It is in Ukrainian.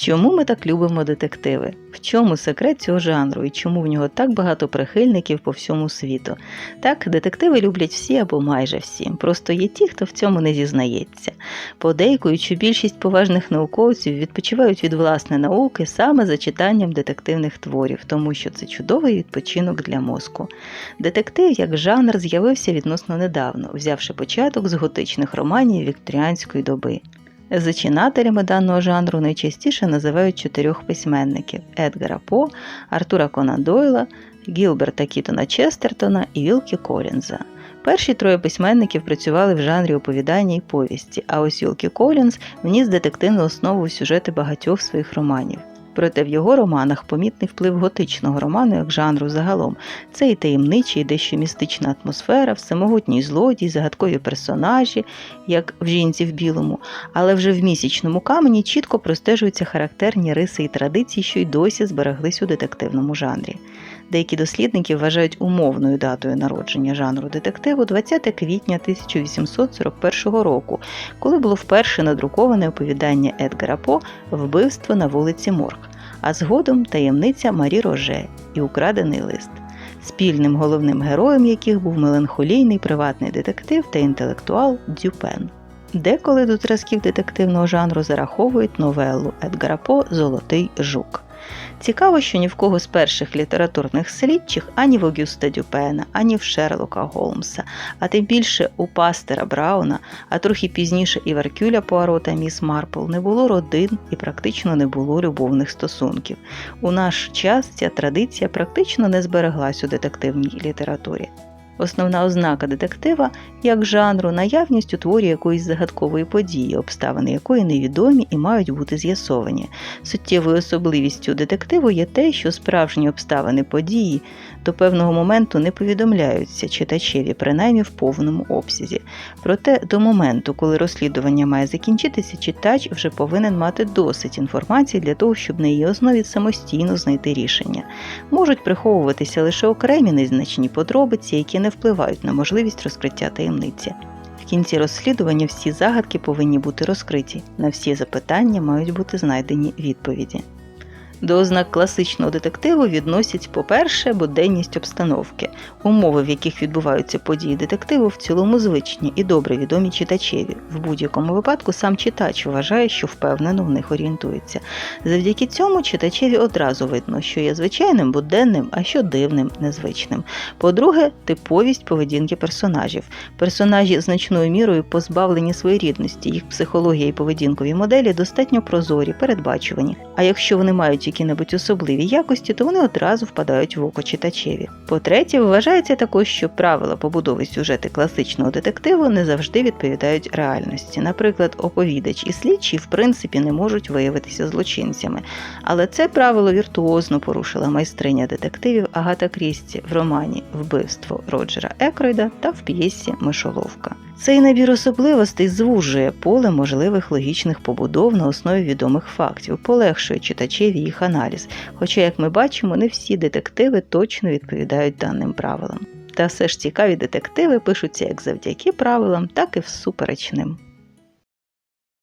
Чому ми так любимо детективи? В чому секрет цього жанру і чому в нього так багато прихильників по всьому світу? Так, детективи люблять всі або майже всі. Просто є ті, хто в цьому не зізнається. Подейкують, що більшість поважних науковців відпочивають від власної науки саме за читанням детективних творів, тому що це чудовий відпочинок для мозку. Детектив як жанр з'явився відносно недавно, взявши початок з готичних романів вікторіанської доби. Зачинателями даного жанру найчастіше називають чотирьох письменників Едгара По, Артура Конан Дойла, Гілберта Кітона Честертона і Вілкі Колінза. Перші троє письменників працювали в жанрі оповідання і повісті, а ось Вілкі Колінз вніс детективну основу у сюжети багатьох своїх романів. Проте в його романах помітний вплив готичного роману як жанру загалом. Це і таємнича, і дещо містична атмосфера, всемогутній злодій, загадкові персонажі, як в жінці в білому, але вже в місячному камені чітко простежуються характерні риси і традиції, що й досі збереглись у детективному жанрі. Деякі дослідники вважають умовною датою народження жанру детективу 20 квітня 1841 року, коли було вперше надруковане оповідання Едгара По Вбивство на вулиці Морг, а згодом таємниця Марі Роже і Украдений лист, спільним головним героєм яких був меланхолійний приватний детектив та інтелектуал Дюпен. Деколи до зразків детективного жанру зараховують новелу Едгара По Золотий жук. Цікаво, що ні в кого з перших літературних слідчих ані в Огюста Дюпена, ані в Шерлока Голмса, а тим більше у Пастера Брауна, а трохи пізніше і в Аркюля Пуарота Міс Марпл не було родин і практично не було любовних стосунків. У наш час ця традиція практично не збереглась у детективній літературі. Основна ознака детектива як жанру наявність у творі якоїсь загадкової події, обставини якої невідомі і мають бути з'ясовані. Суттєвою особливістю детективу є те, що справжні обставини події до певного моменту не повідомляються читачеві, принаймні в повному обсязі. Проте до моменту, коли розслідування має закінчитися, читач вже повинен мати досить інформації для того, щоб на її основі самостійно знайти рішення. Можуть приховуватися лише окремі незначні подробиці, які не впливають на можливість розкриття таємниці. В кінці розслідування всі загадки повинні бути розкриті, на всі запитання мають бути знайдені відповіді. До ознак класичного детективу відносять, по-перше, буденність обстановки, умови, в яких відбуваються події детективу, в цілому звичні і добре відомі читачеві. В будь-якому випадку сам читач вважає, що впевнено в них орієнтується. Завдяки цьому читачеві одразу видно, що є звичайним, буденним, а що дивним, незвичним. По-друге, типовість поведінки персонажів. Персонажі значною мірою позбавлені своєрідності, їх психологія і поведінкові моделі достатньо прозорі, передбачувані. А якщо вони мають які-небудь особливі якості, то вони одразу впадають в око читачеві. По-третє, вважається також, що правила побудови сюжети класичного детективу не завжди відповідають реальності. Наприклад, оповідач і слідчий в принципі не можуть виявитися злочинцями. Але це правило віртуозно порушила майстриня детективів Агата Крісті в романі Вбивство Роджера Екройда та в п'єсі Мишоловка. Цей набір особливостей звужує поле можливих логічних побудов на основі відомих фактів, полегшує читачеві їх аналіз. Хоча, як ми бачимо, не всі детективи точно відповідають даним правилам. Та все ж цікаві детективи пишуться як завдяки правилам, так і всупереч ним.